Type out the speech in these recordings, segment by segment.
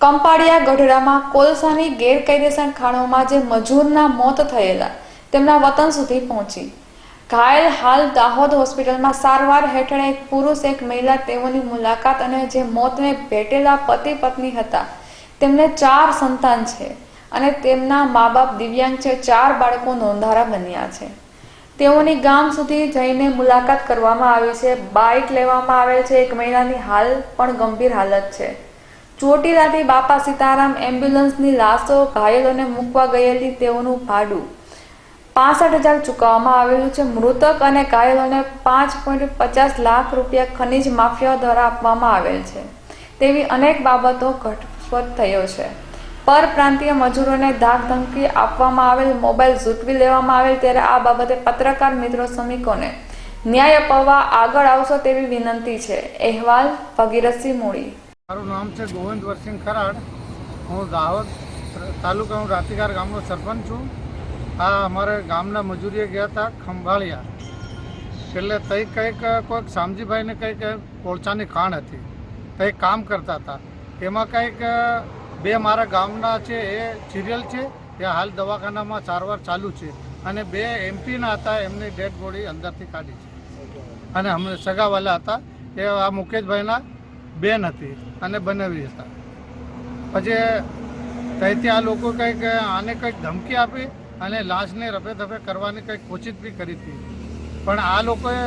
કંપાડિયા ગઢડામાં કોલસાની ગેરકાયદેસર ખાણોમાં જે મજૂરના મોત થયેલા, તેમના વતન સુધી પહોંચી. ઘાયલ હાલ દાહોદ હોસ્પિટલમાં સારવાર હેઠળ એક પુરુષ, એક મહિલા, તેઓની મુલાકાત અને જે મોતને ભેટેલા પતિ પત્ની હતા, તેમને ચાર સંતાન છે અને તેમના મા બાપ દિવ્યાંગ છે, ચાર બાળકો નોંધારા બન્યા છે. તેઓની ગામ સુધી જઈને મુલાકાત કરવામાં આવી છે. બાઇક લેવામાં આવેલ છે. એક મહિલાની હાલ પણ ગંભીર હાલત છે. ચોટીલાથી બાપા સીતારામ એમ્બ્યુલન્સની લાશો ઘાયલોને મૂકવા ગયેલી તેઓનું ભાડું પાસઠ હજાર ચૂકવવામાં આવેલું છે. મૃતક અને ઘાયલોને પાંચ પોઈન્ટ પચાસ લાખ રૂપિયા ખનિજ માફિયા દ્વારા આપવામાં આવેલ છે. તેવી અનેક બાબતો ઘટસ્ફોટ થયો છે. પરપ્રાંતીય મજૂરોને ધાક ધમકી આપવામાં આવેલ, મોબાઈલ ઝૂંટવી લેવામાં આવેલ ત્યારે આ બાબતે પત્રકાર મિત્રો શ્રમિકોને ન્યાય અપાવવા આગળ આવશો તેવી વિનંતી છે. અહેવાલ ભગીરથસિંહ મૂડી મારું નામ છે ગોવિંદ વરસિંહ ખરાડ. હું દાહોદ તાલુકાનું રાતીગાર ગામનો સરપંચ છું. આ અમારે ગામના મજૂરીએ ગયા હતા ખંભાળિયા. એટલે તઈ કંઈક, કોઈક શામજીભાઈને કંઈક કોળચાની ખાણ હતી. તઈ કામ કરતા હતા. એમાં કંઈક, બે મારા ગામના છે, એ સિરિયલ છે, એ હાલ દવાખાનામાં સારવાર ચાલુ છે. અને બે એમપીના હતા, એમની ડેડ બોડી અંદરથી કાઢી છે. અને અમે સગાવાલા હતા. એ આ મુકેશભાઈના બેન હતી અને બનાવી હતા. પછી ત્યાંથી આ લોકો કંઈક આને કંઈક ધમકી આપી અને લાશને રફે ધફે કરવાની કંઈક કોશિશ બી કરી હતી. પણ આ લોકોએ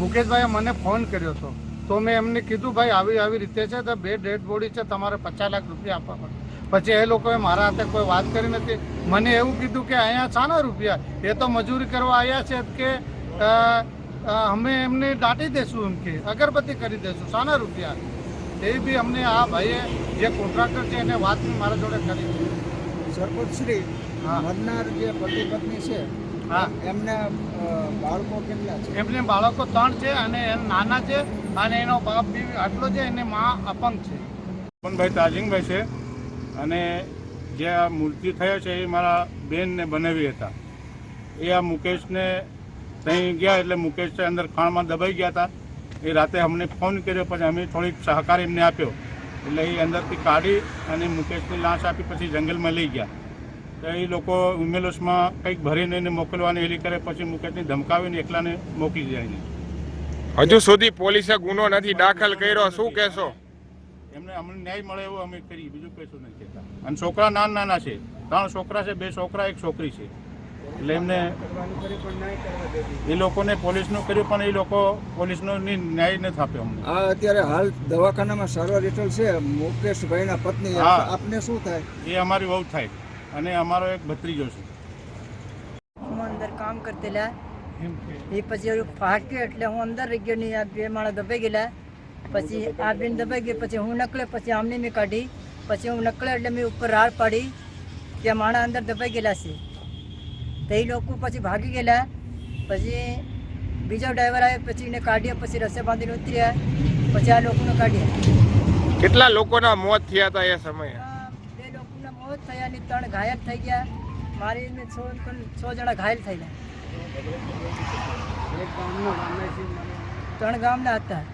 મુકેશભાઈએ મને ફોન કર્યો હતો. તો મેં એમને કીધું, ભાઈ, આવી આવી રીતે છે તો બે ડેડ બોડી છે, તમારે પચાસ લાખ રૂપિયા આપવા પડે. પછી એ લોકોએ મારા હાથે કોઈ વાત કરી નથી. મને એવું કીધું કે અહીંયા શાના રૂપિયા? એ તો મજૂરી કરવા આવ્યા છે કે અમે એમને દાટી દેશું એમ કે, અગરબત્તી કરી દેશું, શાના રૂપિયા? એ બી અમને આ ભાઈએ જે કોન્ટ્રાક્ટર છે એને વાત મારા જોડે કરી છે. સરપંચશ્રી. મરનાર જે પતિ પત્ની છે હા. એમને બાળકો કેટલા છે? એમને બાળકો ત્રણ છે અને એમ નાના છે અને એનો બાપ બી આટલો છે એને માં અપંગ છે. પવનભાઈ તાજિંગભાઈ છે અને જે આ મૂર્તિ થયો છે એ મારા બેનને બનાવી હતા. એ આ મુકેશને ત્યાં ગયા એટલે મુકેશ અંદર ખાણમાં દબાઈ ગયા હતા. એ રાતે અમને ફોન કર્યો પછી અમે થોડીક સહકાર એમને આપ્યો. એટલે એ અંદરથી કાઢી અને મુકેશની લાશ આપી પછી જંગલમાં લઈ ગયા. તો એ લોકો ઉમેલોસમાં કંઈક ભરીને એને મોકલવાની એલી કરે પછી મુકેશને ધમકાવીને એકલાને મોકલી જાય. હજુ સુધી પોલીસે ગુનો નથી દાખલ કર્યો શું કહેશો? એમને અમને ન્યાય મળે એવું અમે કરીએ બીજું કશું નથી કહેતા. અને છોકરા નાના નાના છે. ત્રણ છોકરા છે બે છોકરા એક છોકરી છે. એટલે એમને એ લોકોને પોલીસનું કર્યું પણ એ લોકો પોલીસનો ન્યાય નથી આપ્યો અમને. આ અત્યારે હાલ દવાખાનામાં સારવાર હેઠળ છે મુકેશભાઈના પત્ની. હા. આપને શું થાય? એ અમારી વહુ થાય. અને અમારો એક ભત્રીજો છે. હું અંદર કામ કરતેલા એ પછી એવું ફાટ્યું એટલે હું અંદર રહી ગયો નહીં આ બે માણસ દબાઈ ગયેલા. પછી આ બેન દબાઈ ગઈ પછી હું નકળે પછી આમને મેં કાઢી. પછી હું નકળે એટલે મેં ઉપર રાડ પાડી. ત્યાં માણસ અંદર દબાઈ ગયેલા છે. તો એ લોકો પછી ભાગી ગયેલા. પછી બીજો ડ્રાઈવર આવ્યો પછી એને કાઢ્યો પછી રસ્તે બાંધીને ઉતર્યા. પછી આ લોકોને કાઢ્યા. કેટલા લોકોના મોત થયા હતા એ સમયે? બે લોકોના મોત થયા ને ત્રણ ઘાયલ થઈ ગયા. મારી ને છ છ જણા ઘાયલ થયેલા. ત્રણ ગામના હતા.